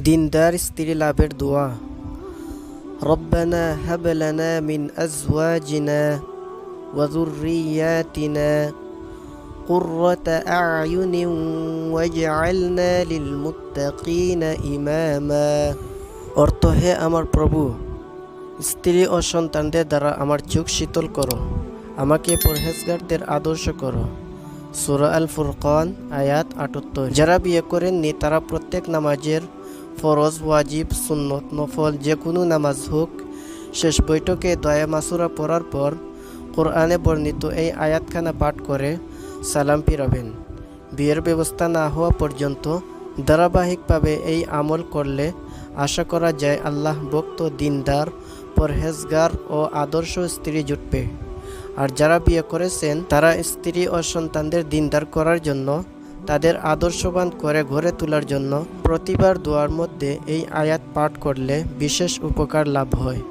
দিনদার স্ত্রী লাভের দোয়া ربنا هب لنا من أزواجنا وذرياتنا قرة أعين واجعلنا للمتقين إماما অর্থ হে আমার প্রভু স্ত্রী ও সন্তানদের দ্বারা আমার চোখ শীতল করো আমাকে পরহেজগারদের আদর্শ করো সুরা আল ফুরকান আয়াত আটাত্তর যারা বিয়ে করেননি তারা প্রত্যেক নামাজের ফরজ, ওয়াজিব, সুন্নত, নফল যে কোনো নামাজ হোক, শেষ বৈঠকে দয়া মাসুরা পড়ার পর কোরআনে বর্ণিত এই আয়াতখানা পাঠ করে সালাম ফিরাবেন। বিয়ের ব্যবস্থা না হওয়া পর্যন্ত ধারাবাহিকভাবে এই আমল করলে আশা করা যায় আল্লাহ ভক্ত, দিনদার, পরহেজগার ও আদর্শ স্ত্রী জুটবে। আর যারা বিয়ে করেছেন, তারা স্ত্রী ও সন্তানদের দিনদার করার জন্য তাদের আদর্শবান করে গড়ে তোলার জন্য প্রতিবার দোয়ার মধ্যে এই আয়াত পাঠ করলে বিশেষ উপকার লাভ হয়।